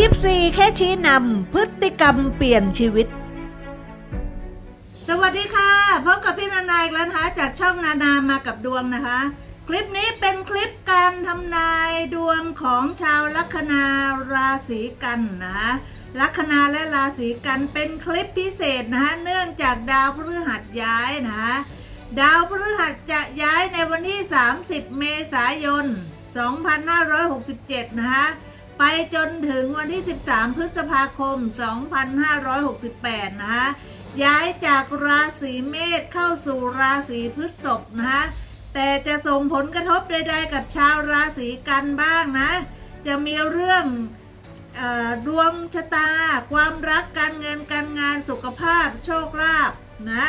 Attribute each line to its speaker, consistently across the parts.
Speaker 1: ยิบซีแค่ชี้นำพฤติกรรมเปลี่ยนชีวิต สวัสดีค่ะพบกับพี่นานาอีกแล้วนะคะจากช่องนานามากับดวงนะคะ คลิปนี้เป็นคลิปการทำนายดวงของชาวลัคนาราศีกันนะคะลัคนาและราศีกันเป็นคลิปพิเศษนะคะเนื่องจากดาวพฤหัสย้ายนะคะดาวพฤหัสจะย้ายในวันที่ 30 เมษายน 2567 นะคะ ไปจนถึงวันที่ 13 พฤษภาคม 2568 นะคะย้ายจากราศีเมษเข้าสู่ราศีพฤษภนะคะแต่จะส่งผลกระทบใดๆกับชาวราศีกันบ้างนะ จะมีเรื่องออดวงชะตา ความรักการเงินการงานสุขภาพโชคลาภนะ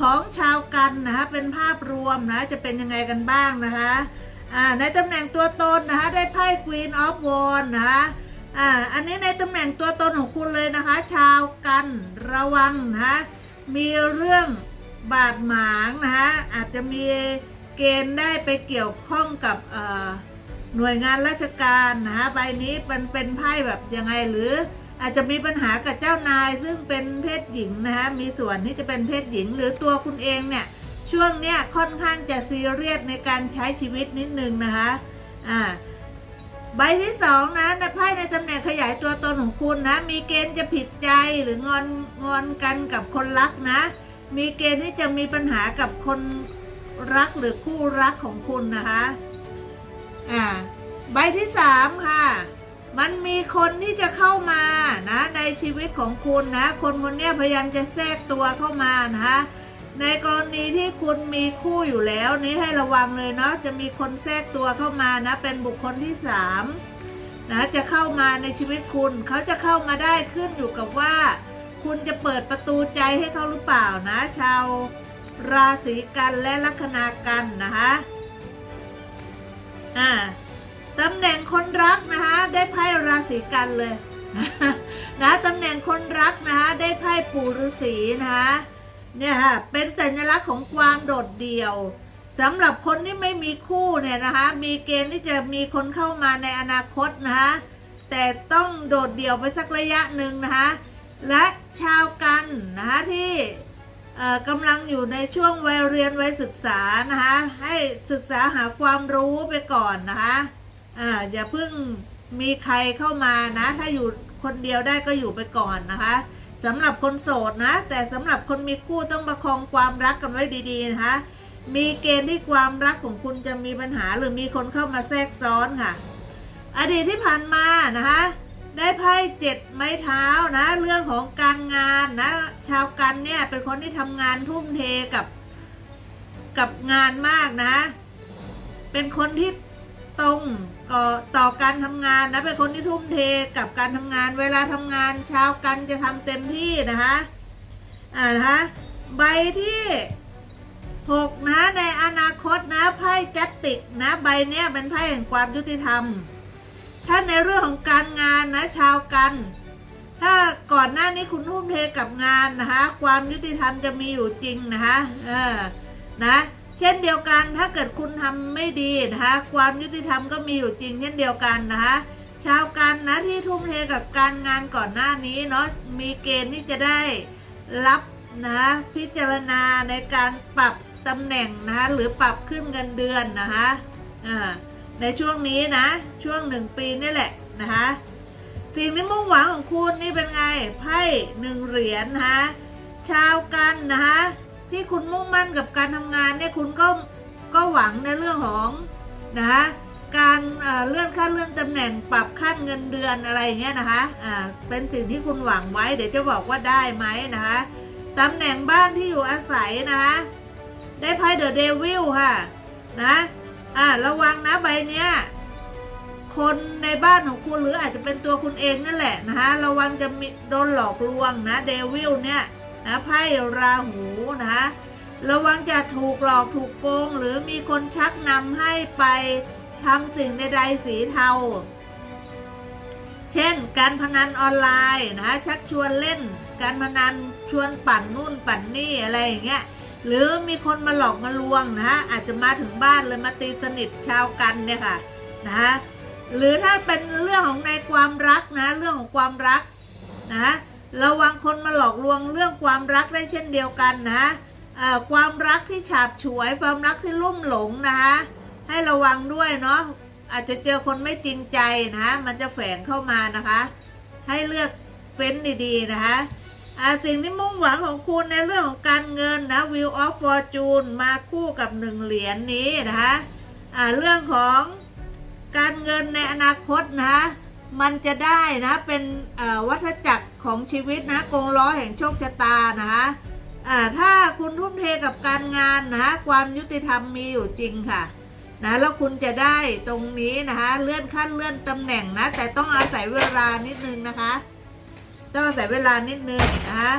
Speaker 1: ของชาวกันนะคะเป็นภาพรวมนะจะเป็นยังไงกันบ้างนะคะ อ่าในตำแหน่งตัวตนนะคะได้ไพ่ Queen of Wands นะคะอ่าอันนี้ในตำแหน่งตัวตนของคุณเลยนะคะ ชาวกันระวังนะคะมีเรื่องบาดหมางนะคะอาจจะมีเกณฑ์ได้ไปเกี่ยวข้องกับหน่วยงานราชการนะฮะใบนี้มันเป็นไพ่แบบยังไงหรืออาจจะมีปัญหากับเจ้านายซึ่งเป็นเพศหญิงนะฮะมีส่วนที่จะเป็นเพศหญิงหรือตัวคุณเองเนี่ย ช่วงเนี้ยค่อนข้างจะซีเรียสในการใช้ชีวิตนิดนึงนะคะอ่าใบที่สองนะในไพ่ในตำแหน่งขยายตัวตนของคุณนะ มีเกณฑ์จะผิดใจหรืองอนงอนกันกับคนรักนะ มีเกณฑ์ที่จะมีปัญหากับคนรักหรือคู่รักของคุณนะคะอ่าใบที่สามค่ะ มันมีคนที่จะเข้ามานะในชีวิตของคุณนะ คนคนเนี้ยพยายามจะแทรกตัวเข้ามานะคะ ในกรณีที่คุณมีคู่อยู่แล้วนี้ให้ระวังเลยเนาะจะมีคนแทรกตัวเข้ามานะ เป็นบุคคลที่สามนะจะเข้ามาในชีวิตคุณ เขาจะเข้ามาได้ขึ้นอยู่กับว่า คุณจะเปิดประตูใจให้เขาหรือเปล่านะ ชาวราศีกันและลัคนากันนะคะอ่าตำแหน่งคนรักนะคะได้ไพ่ราศีกันเลยนะตำแหน่งคนรักนะคะได้ไพ่ปู่ฤาษีนะคะ เนี่ยค่ะเป็นสัญลักษณ์ของความโดดเดี่ยวสำหรับคนที่ไม่มีคู่เนี่ยนะคะ มีเกณฑ์ที่จะมีคนเข้ามาในอนาคตนะคะแต่ต้องโดดเดี่ยวไปสักระยะหนึ่งนะคะและชาวกันนะคะที่กำลังอยู่ในช่วงวัยเรียนวัยศึกษานะคะให้ศึกษาหาความรู้ไปก่อนนะคะอ่าอย่าเพิ่งมีใครเข้ามานะ ถ้าอยู่คนเดียวได้ก็อยู่ไปก่อนนะคะ สำหรับคนโสดนะ แต่สำหรับคนมีคู่ต้องประคองความรักกันไว้ดีๆนะคะมีเกณฑ์ที่ความรักของคุณจะมีปัญหาหรือมีคนเข้ามาแทรกซ้อนค่ะ อดีตที่ผ่านมานะคะได้ไพ่เจ็ดไม้เท้านะ เรื่องของการงานนะ ชาวกันเนี่ยเป็นคนที่ทำงานทุ่มเทกับกับงานมากนะ เป็นคนที่ตรง ก่อต่อการทำงานนะเป็นคนที่ทุ่มเทกับการทำงานเวลาทำงานเช้ากันจะทำเต็มที่นะคะอ่านะคะใบที่หกนะในอนาคตนะไพ่จัตติกนะใบเนี้ยเป็นไพ่แห่งความยุติธรรม ถ้าในเรื่องของการงานนะชาวกัน ถ้าก่อนหน้านี้คุณทุ่มเทกับงานนะคะความยุติธรรมจะมีอยู่จริงนะคะเออนะ เช่นเดียวกันถ้าเกิดคุณทำไม่ดีนะคะความยุติธรรมก็มีอยู่จริงเช่นเดียวกันนะคะชาวกันนะที่ทุ่มเทกับการงานก่อนหน้านี้เนาะมีเกณฑ์ที่จะได้รับนะพิจารณาในการปรับตำแหน่งนะคะหรือปรับขึ้นเงินเดือนนะคะในช่วงนี้นะช่วงหนึ่งปีนี่แหละนะคะสิ่งที่มุ่งหวังของคุณนี่เป็นไงไพ่หนึ่งเหรียญนะคะชาวกันนะคะ ที่คุณมุ่งมั่นกับการทำงานเนี่ยคุณก็ก็หวังในเรื่องของนะคะการเลื่อนขั้นเลื่อนตำแหน่งปรับขั้นเงินเดือนอะไรอย่างเงี้ยนะคะอ่าเป็นสิ่งที่คุณหวังไว้ เดี๋ยวจะบอกว่าได้ไหมนะคะตำแหน่งบ้านที่อยู่อาศัยนะคะได้ไพ่เดอะเดวิลค่ะนะอ่าระวังนะใบเนี้ยคนในบ้านของคุณหรืออาจจะเป็นตัวคุณเองนั่นแหละนะคะระวังจะมีโดนหลอกลวงนะเดวิลเนี่ย นะไพ่ราหูนะคะระวังจะถูกหลอกถูกโกง หรือมีคนชักนำให้ไปทำสิ่งใดๆสีเทา เช่น การพนันออนไลน์นะคะชักชวนเล่น การพนันชวนปั่นนู่นปั่นนี่อะไรอย่างเงี้ยหรือมีคนมาหลอกมาลวงนะฮะอาจจะมาถึงบ้านเลยมาตีสนิทชาวกันเนี่ยค่ะนะฮะหรือถ้าเป็นเรื่องของในความรักนะเรื่องของความรักนะ ระวังคนมาหลอกลวงเรื่องความรักได้เช่นเดียวกันนะความรักที่ฉาบฉวย ความรักที่ลุ่มหลงนะคะให้ระวังด้วยเนาะอาจจะเจอคนไม่จริงใจนะมันจะแฝงเข้ามานะคะ ให้เลือกเฟ้นดีๆนะคะสิ่งที่มุ่งหวังของคุณในเรื่องของการเงินนะ Wheel of Fortune มาคู่กับหนึ่งเหรียญนนี้นะคะอ่าเรื่องของการเงินในอนาคตนะ มันจะได้นะเป็นวัฏจักร ของชีวิตนะกงล้อแห่งโชคชะตานะคะอ่าถ้าคุณทุ่มเทกับการงานนะความยุติธรรมมีอยู่จริงค่ะนะแล้วคุณจะได้ตรงนี้นะคะเลื่อนขั้นเลื่อนตำแหน่งนะแต่ต้องอาศัยเวลานิดนึงนะคะ ต้องอาศัยเวลานิดนึงนะคะ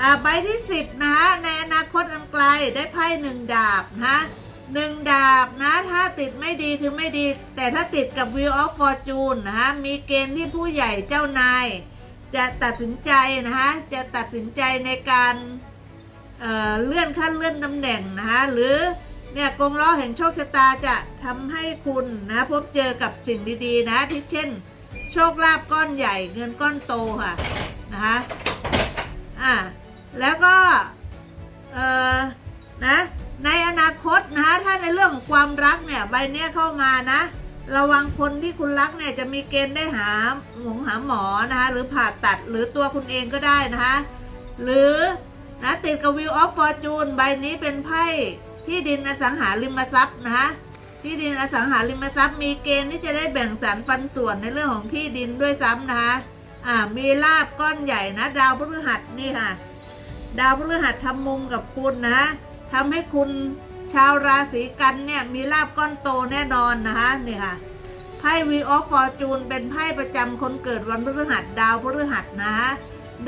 Speaker 1: อ่าใบที่ 10นะคะในอนาคตอันไกลได้ไพ่หนึ่งดาบนะคะหนึ่งดาบนะถ้าติดไม่ดีคือไม่ดี แต่ถ้าติดกับ Wheel of Fortune นะคะมีเกณฑ์ที่ผู้ใหญ่เจ้านาย จะตัดสินใจนะคะจะตัดสินใจในการเเลื่อนขั้นเลื่อนตำแหน่งนะคะหรือเนี่ยกงล้อแห่งโชคชะตาจะทำให้คุณนะพบเจอกับสิ่งดีๆ นะที่เช่น โชคลาภก้อนใหญ่เงินก้อนโตค่ะนะคะอ่าแล้วก็เอ่อนะในอนาคตนะคะถ้าในเรื่องของความรักเนี่ยใบเนี้ยเข้ามานะ ระวังคนที่คุณรักเนี่ยจะมีเกณฑ์ได้หาหมอหาหมอนะคะหรือผ่าตัดหรือตัวคุณเองก็ได้นะคะหรือนะติดกับวิวออฟฟอร์จูนใบนี้เป็นไพ่ที่ดินอสังหาริมทรัพย์นะคะที่ดินอสังหาริมทรัพย์มีเกณฑ์ที่จะได้แบ่งสรรปันส่วนในเรื่องของที่ดินด้วยซ้ำนะคะอ่ามีลาบก้อนใหญ่นะ ดาวพฤหัสนี่ค่ะ ดาวพฤหัสทำมุมกับคุณนะทำให้คุณ ชาวราศีกันเนี่ยมีลาบก้อนโตแน่นอนนะคะนี่ค่ะไพ่วีออฟฟอร์จูนเป็นไพ่ประจำคนเกิดวันพฤหัสดาวพฤหัสนะคะ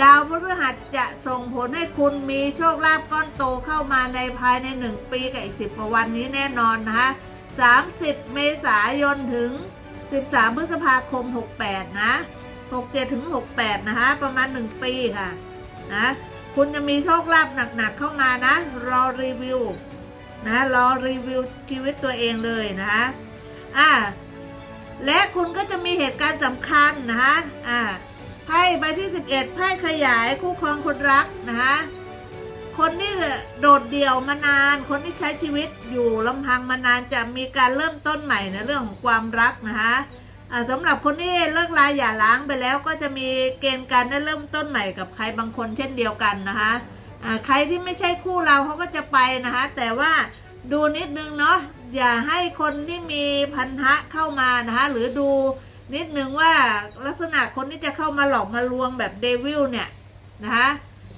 Speaker 1: ดาวพฤหัสจะส่งผลให้คุณมีโชคลาภก้อนโตเข้ามาในภายใน 1 ปีกับอีก 10กว่าวันนี้แน่นอนนะคะ30 เมษายนถึง 13 พฤษภาคม 68 นะ 67 ถึง 68 นะคะ ประมาณ 1 ปีค่ะ นะ คุณจะมีโชคลาภหนักๆเข้ามานะ รอรีวิว นะรอรีวิวชีวิตตัวเองเลยนะคะอ่าและคุณก็จะมีเหตุการณ์สำคัญนะคะอ่าไพ่ใบที่ 11ไพ่ขยายคู่ครองคนรักนะคะคนที่โดดเดี่ยวมานาน คนที่ใช้ชีวิตอยู่ลำพังมานานจะมีการเริ่มต้นใหม่ในเรื่องของความรักนะคะสำหรับคนที่เลิกลาหย่าร้างไปแล้วก็จะมีเกณฑ์การได้เริ่มต้นใหม่กับใครบางคนเช่นเดียวกันนะคะ ใครที่ไม่ใช่คู่เราเขาก็จะไปนะคะ แต่ว่าดูนิดนึงเนาะอย่าให้คนที่มีพันธะเข้ามานะคะ หรือดูนิดนึงว่าลักษณะคนที่จะเข้ามาหลอกมาลวงแบบเดวิลเนี่ยนะคะ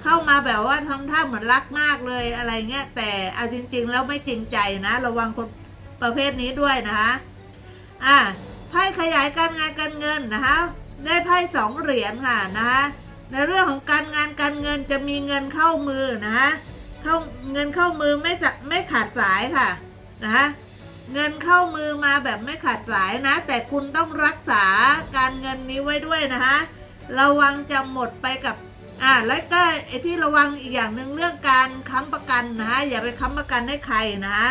Speaker 1: เข้ามาแบบว่าทำท่าเหมือนรักมากเลยอะไรเงี้ยแต่เอาจริง ๆ แล้วไม่จริงใจนะ ระวังคนประเภทนี้ด้วยนะคะอะไพ่ขยายการงานการเงินนะคะ ได้ไพ่สองเหรียญค่ะนะคะ ในเรื่องของการงานการเงินจะมีเงินเข้ามือนะคะเข้าเงินเข้ามือไม่จะไม่ขาดสายค่ะนะคะเงินเข้ามือมาแบบไม่ขาดสายนะ แต่คุณต้องรักษาการเงินนี้ไว้ด้วยนะคะระวังจะหมดไปกับอ่าแล้วก็ไอ้ที่ระวังอีกอย่างหนึ่งเรื่องการค้ำประกันนะฮะอย่าไปค้ำประกันให้ใครนะฮะ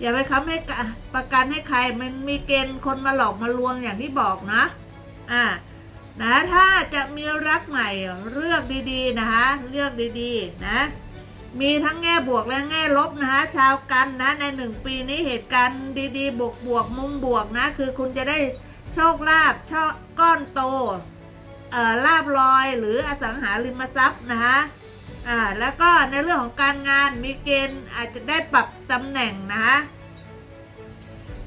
Speaker 1: อย่าไปค้ำให้ประกันให้ใคร มันมีเกณฑ์คนมาหลอกมาลวงอย่างที่บอกนะอ่า นะถ้าจะมีรักใหม่เลือกดีๆนะคะเลือกดีๆนะมีทั้งแง่บวกและแง่ลบนะคะชาวกันนะในหนึ่งปีนี้เหตุการณ์ดีๆ บวกบวกมุมบวกนะคือคุณจะได้โชคลาภโชคก้อนโตเอ่อลาบลอยหรืออสังหาริมทรัพย์นะคะอ่าแล้วก็ในเรื่องของการงานมีเกณฑ์อาจจะได้ปรับตำแหน่งนะคะ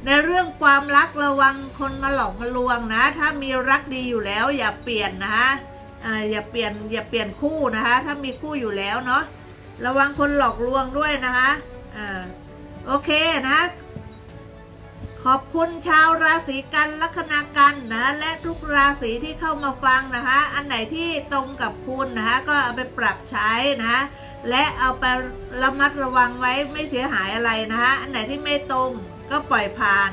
Speaker 1: ในเรื่องความรักระวังคนมาหลอกมาลวงนะ ถ้ามีรักดีอยู่แล้วอย่าเปลี่ยนนะคะอย่าเปลี่ยนอย่าเปลี่ยนคู่นะคะ ถ้ามีคู่อยู่แล้วเนาะระวังคนหลอกลวงด้วยนะคะโอเคนะ ขอบคุณชาวราศีกันลัคนากันนะและทุกราศีที่เข้ามาฟังนะคะ อันไหนที่ตรงกับคุณนะคะก็เอาไปปรับใช้นะ และเอาไประมัดระวังไว้ไม่เสียหายอะไรนะคะอันไหนที่ไม่ตรง ก็ปล่อยผ่าน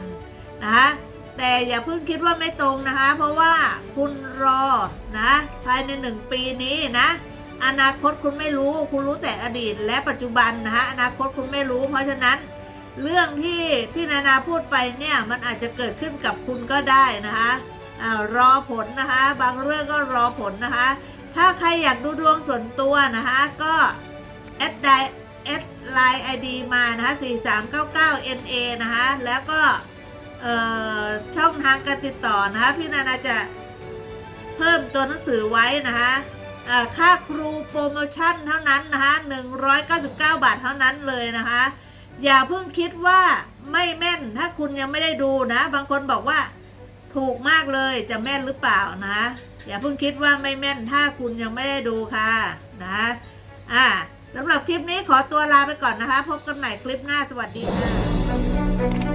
Speaker 1: นะคะแต่อย่าเพิ่งคิดว่าไม่ตรงนะคะ เพราะว่าคุณรอนะภายในหนึ่งปีนี้นะอนาคตคุณไม่รู้ คุณรู้แต่อดีตและปัจจุบันนะคะอนาคตคุณไม่รู้ เพราะฉะนั้น เรื่องที่พี่นานาพูดไปเนี่ยมันอาจจะเกิดขึ้นกับคุณก็ได้นะคะอ่ารอผลนะคะ บางเรื่องก็รอผลนะคะ ถ้าใครอยากดูดวงส่วนตัวนะคะ ก็แอดได แอดไลน์ไอดีมานะคะ4399 NA นะคะแล้วก็ช่องทางการติดต่อนะคะพี่นานาจะเพิ่มตัวหนังสือไว้นะคะค่าครูโปรโมชั่นเท่านั้นนะคะ199 บาทเท่านั้นเลยนะคะ อย่าเพิ่งคิดว่าไม่แม่นถ้าคุณยังไม่ได้ดูนะ บางคนบอกว่าถูกมากเลยจะแม่นหรือเปล่านะ อย่าเพิ่งคิดว่าไม่แม่นถ้าคุณยังไม่ได้ดูค่ะนะอ่า สำหรับคลิปนี้ขอตัวลาไปก่อนนะคะ พบกันใหม่คลิปหน้าสวัสดีค่ะ